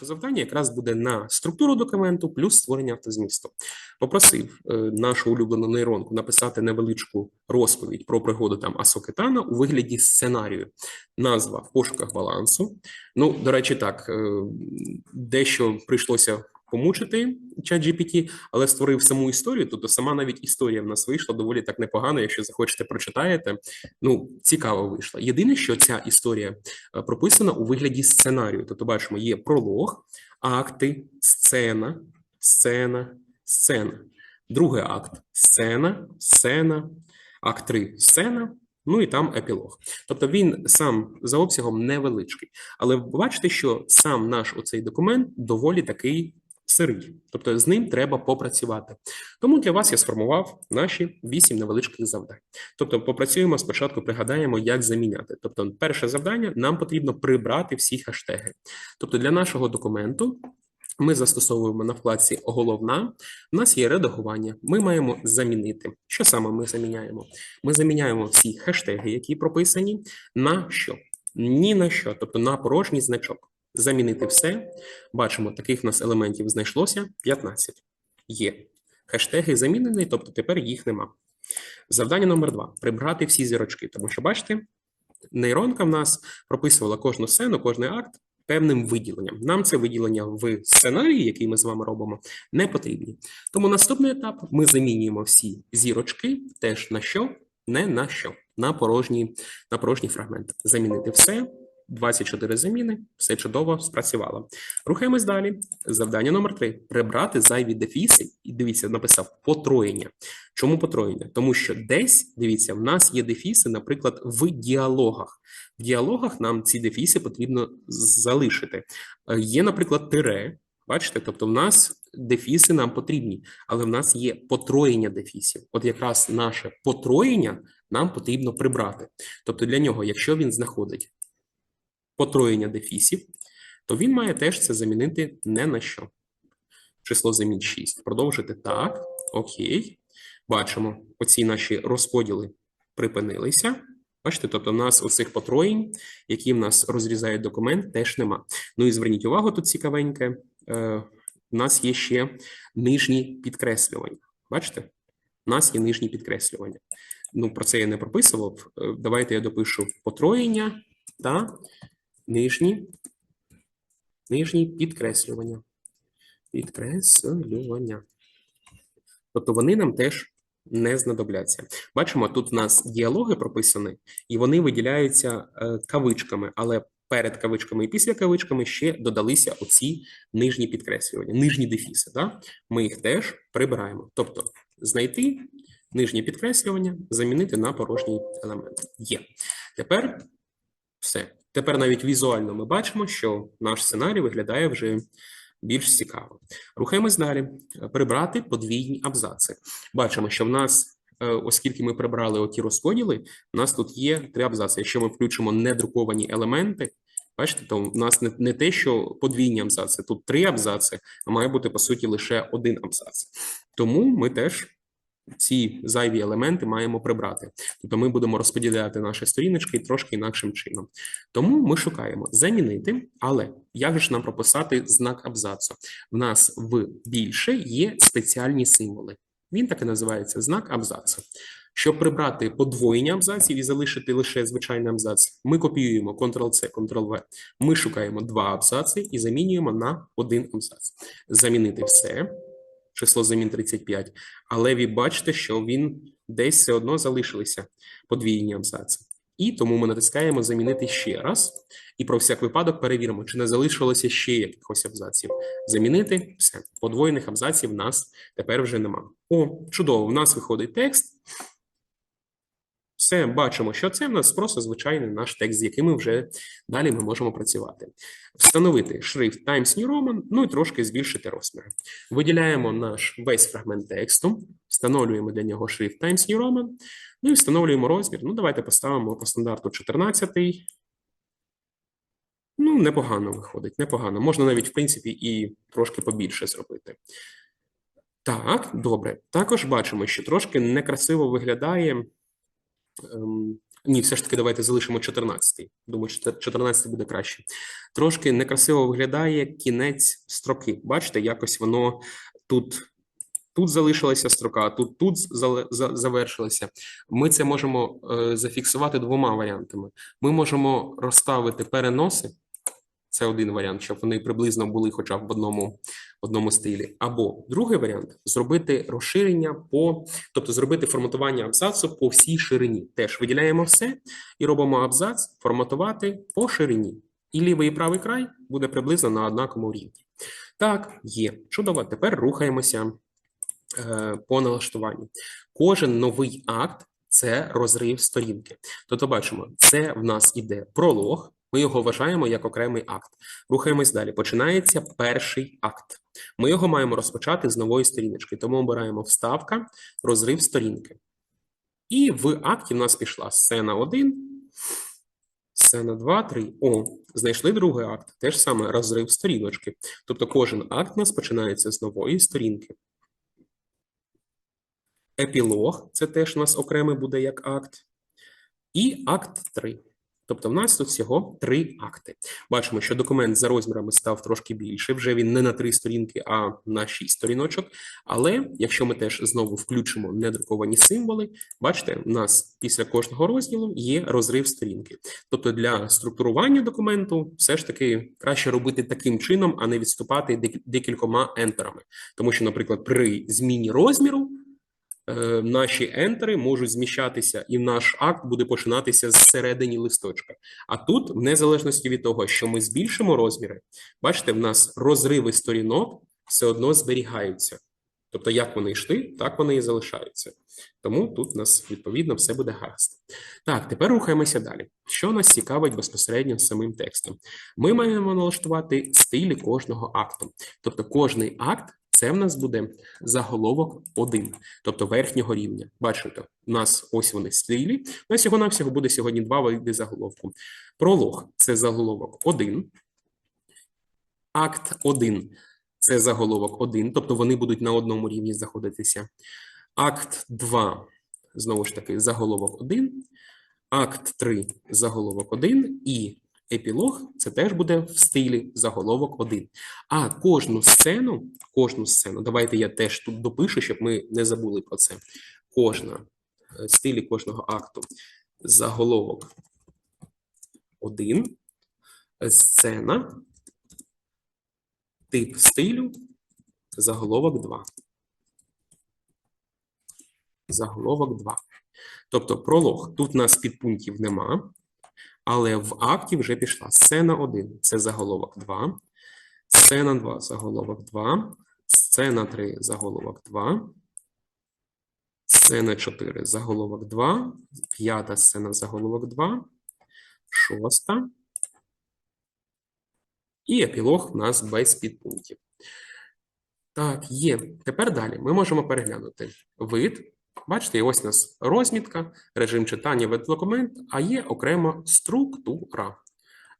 наше завдання якраз буде на структуру документу плюс створення автозмісту. Попросив е, нашу улюблену нейронку написати невеличку розповідь про пригоду там Асокетана у вигляді сценарію. Назва в пошуках балансу. Ну, до речі, так, е, дещо прийшлося помучити чат GPT, але створив саму історію. Тобто сама навіть історія в нас вийшла доволі так непогано. Якщо захочете, прочитаєте. Ну, цікаво вийшло. Єдине, що ця історія е, прописана у вигляді сценарію. Тобто, бачимо, є пролог, акти, сцена, сцена, сцена. Другий акт сцена, сцена, акт 3 сцена. Ну і там епілог. Тобто він сам за обсягом невеличкий. Але бачите, що сам наш оцей документ доволі такий сирий. Тобто з ним треба попрацювати. Тому для вас я сформував наші вісім невеличких завдань. Тобто, попрацюємо спочатку, пригадаємо, як заміняти. Тобто, перше завдання нам потрібно прибрати всі хештеги. Тобто, для нашого документу. Ми застосовуємо на вкладці головна. У нас є редагування. Ми маємо замінити. Що саме ми заміняємо? Ми заміняємо всі хештеги, які прописані, на що? Ні на що, тобто на порожній значок. Замінити все. Бачимо, таких в нас елементів знайшлося 15. Є. Хештеги замінені, тобто тепер їх нема. Завдання номер два: прибрати всі зірочки. Тому що, бачите, нейронка в нас прописувала кожну сцену, кожний акт певним виділенням. Нам це виділення в сценарії, який ми з вами робимо, не потрібні. Тому наступний етап ми замінюємо всі зірочки теж на що? Не на що, на порожній, на порожній фрагмент. Замінити все. 24 заміни, все чудово спрацювало. Рухаємось далі. Завдання номер 3. Прибрати зайві дефіси. І дивіться, написав потроєння. Чому потроєння? Тому що десь, дивіться, в нас є дефіси, наприклад, в діалогах. В діалогах нам ці дефіси потрібно залишити. Е, Є, наприклад, тире. Бачите, тобто в нас дефіси нам потрібні, але в нас є потроєння дефісів. От якраз наше потроєння нам потрібно прибрати. Тобто для нього, якщо він знаходить потроєння дефісів, то він має теж це замінити не на що. Число замін 6. Продовжити так. Окей. Бачимо, оці наші розподіли припинилися. Бачите, тобто в нас оцих потроєнь, які в нас розрізають документ, теж нема. Ну і зверніть увагу, тут цікавеньке. Е, у нас є ще нижні підкреслювання. Бачите? У нас є нижні підкреслювання. Ну, про це я не прописував. Е, Давайте я допишу потроєння та нижні, нижні підкреслювання. Підкреслювання. Тобто вони нам теж не знадобляться. Бачимо, тут у нас діалоги прописані, і вони виділяються е, кавичками, але перед кавичками і після кавичками ще додалися оці нижні підкреслювання, нижні дефіси. Да? Ми їх теж прибираємо. Тобто знайти нижнє підкреслювання, замінити на порожній елемент. Є. Тепер. Тепер навіть візуально ми бачимо, що наш сценарій виглядає вже більш цікаво. Рухаємось далі. Прибрати подвійні абзаци. Бачимо, що в нас, е, оскільки ми прибрали оті розподіли, у нас тут є три абзаци. Якщо ми включимо недруковані елементи, бачите, то в нас не, не те, що подвійні абзаци, тут три абзаци, а має бути по суті лише один абзац. Тому ми теж ці зайві елементи маємо прибрати. Тобто ми будемо розподіляти наші сторіночки трошки інакшим чином. Тому ми шукаємо замінити, але як же ж нам прописати знак абзацу? В нас в більше є спеціальні символи. Він так і називається знак абзацу. Щоб прибрати подвоєння абзаців і залишити лише звичайний абзац, ми копіюємо Ctrl-C, Ctrl-V. Ми шукаємо два абзаци і замінюємо на один абзац. Замінити все число замін 35, але ви бачите, що він десь все одно залишилися подвійні абзаци. І тому ми натискаємо замінити ще раз, і про всяк випадок перевіримо, чи не залишилося ще якихось абзаців. Замінити все. Подвоєних абзаців в нас тепер вже нема. О, чудово! В нас виходить текст. Все, бачимо, що це в нас просто звичайний наш текст, з яким ми вже далі ми можемо працювати. Встановити шрифт Times New Roman, ну і трошки збільшити розмір. Виділяємо наш весь фрагмент тексту, встановлюємо для нього шрифт Times New Roman, ну і встановлюємо розмір. Ну, давайте поставимо по стандарту 14. Ну, непогано виходить, непогано. Можна навіть, в принципі, і трошки побільше зробити. Так, добре. Також бачимо, що трошки некрасиво виглядає Ні, все ж таки, давайте залишимо 14-й. Думаю, що 14 буде краще. Трошки некрасиво виглядає кінець строки. Бачите, якось воно тут. Тут залишилася строка, тут тут завершилася. Ми це можемо е, зафіксувати двома варіантами. Ми можемо розставити переноси. Це один варіант, щоб вони приблизно були хоча б в одному, одному стилі. Або другий варіант зробити розширення по, тобто зробити форматування абзацу по всій ширині. Теж виділяємо все і робимо абзац форматувати по ширині. І лівий і правий край буде приблизно на однаковому рівні. Так, є. Чудово. Тепер рухаємося е, по налаштуванню. Кожен новий акт це розрив сторінки. Тобто, бачимо, це в нас іде пролог. Ми його вважаємо як окремий акт. Рухаємось далі. Починається перший акт. Ми його маємо розпочати з нової сторіночки. Тому обираємо вставка, розрив сторінки. І в акті в нас пішла сцена 1, сцена 2, 3. О, знайшли другий акт. Теж саме розрив сторіночки. Тобто кожен акт у нас починається з нової сторінки. Епілог це теж у нас окремий буде як акт. І акт 3. Тобто в нас тут всього три акти. Бачимо, що документ за розмірами став трошки більше. Вже він не на три сторінки, а на шість сторіночок. Але якщо ми теж знову включимо недруковані символи, бачите, у нас після кожного розділу є розрив сторінки. Тобто для структурування документу все ж таки краще робити таким чином, а не відступати декількома ентерами. Тому що, наприклад, при зміні розміру наші ентери можуть зміщатися, і наш акт буде починатися з середини листочка. А тут, в незалежності від того, що ми збільшимо розміри, бачите, в нас розриви сторінок все одно зберігаються. Тобто, як вони йшли, так вони і залишаються. Тому тут у нас відповідно все буде гаразд. Так, тепер рухаємося далі. Що нас цікавить безпосередньо самим текстом? Ми маємо налаштувати стилі кожного акту. Тобто, кожний акт це в нас буде заголовок 1, тобто верхнього рівня. Бачите, у нас ось вони стилі. У нас всього навсього буде сьогодні два види заголовку. Пролог це заголовок 1. Акт 1 це заголовок 1, тобто вони будуть на одному рівні знаходитися. Акт 2 знову ж таки заголовок 1. Акт 3 заголовок 1 і епілог це теж буде в стилі заголовок 1. А кожну сцену, кожну сцену, давайте я теж тут допишу, щоб ми не забули про це. Кожна е, стилі кожного акту заголовок 1, сцена, тип стилю, заголовок 2. Заголовок 2. Тобто пролог. Тут у нас підпунктів нема, але в акті вже пішла сцена 1 це заголовок 2, сцена 2 заголовок 2, сцена 3 заголовок 2, сцена 4 заголовок 2, п'ята сцена заголовок 2, шоста. І епілог у нас без підпунктів. Так, є. Тепер далі ми можемо переглянути вид. Бачите, ось у нас розмітка, режим читання вид документ, а є окрема структура.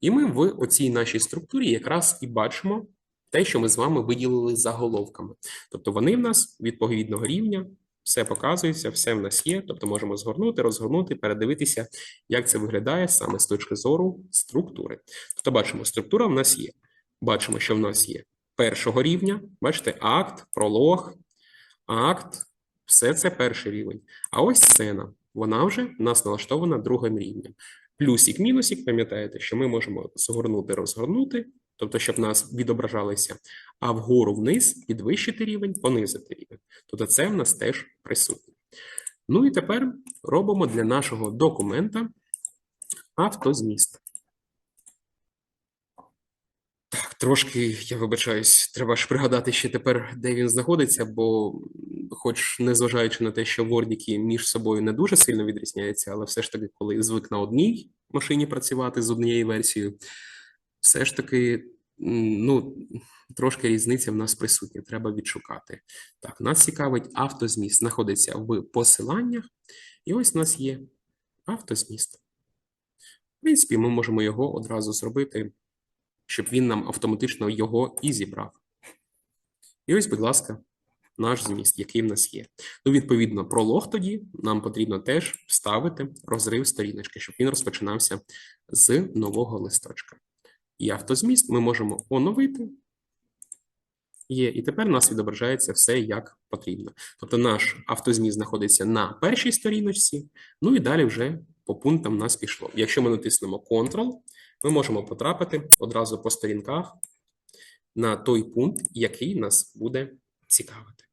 І ми в оцій нашій структурі якраз і бачимо те, що ми з вами виділили заголовками. Тобто вони в нас відповідного рівня, все показується, все в нас є. Тобто можемо згорнути, розгорнути, передивитися, як це виглядає саме з точки зору структури. Тобто бачимо, структура в нас є. Бачимо, що в нас є першого рівня. Бачите, акт, пролог, акт. Все це перший рівень. А ось сцена. Вона вже в нас налаштована другим рівнем. Плюсик, мінусик, пам'ятаєте, що ми можемо згорнути, розгорнути, тобто, щоб нас відображалися, а вгору вниз підвищити рівень, понизити рівень. Тобто це в нас теж присутнє. Ну і тепер робимо для нашого документа автозміст. Так, трошки, я вибачаюсь, треба ж пригадати ще тепер, де він знаходиться, бо, хоч незважаючи на те, що вордіки між собою не дуже сильно відрізняються, але все ж таки, коли звик на одній машині працювати з однією версією, все ж таки, ну, трошки різниця в нас присутня, треба відшукати. Так, нас цікавить автозміст, знаходиться в посиланнях, і ось у нас є автозміст. В принципі, ми можемо його одразу зробити щоб він нам автоматично його і зібрав. І ось, будь ласка, наш зміст, який в нас є. Ну, відповідно, пролог тоді нам потрібно теж вставити розрив сторіночки, щоб він розпочинався з нового листочка. І автозміст ми можемо оновити. Є, і тепер у нас відображається все як потрібно. Тобто наш автозміст знаходиться на першій сторіночці, ну і далі вже по пунктам у нас пішло. Якщо ми натиснемо Ctrl, ми можемо потрапити одразу по сторінках на той пункт, який нас буде цікавити.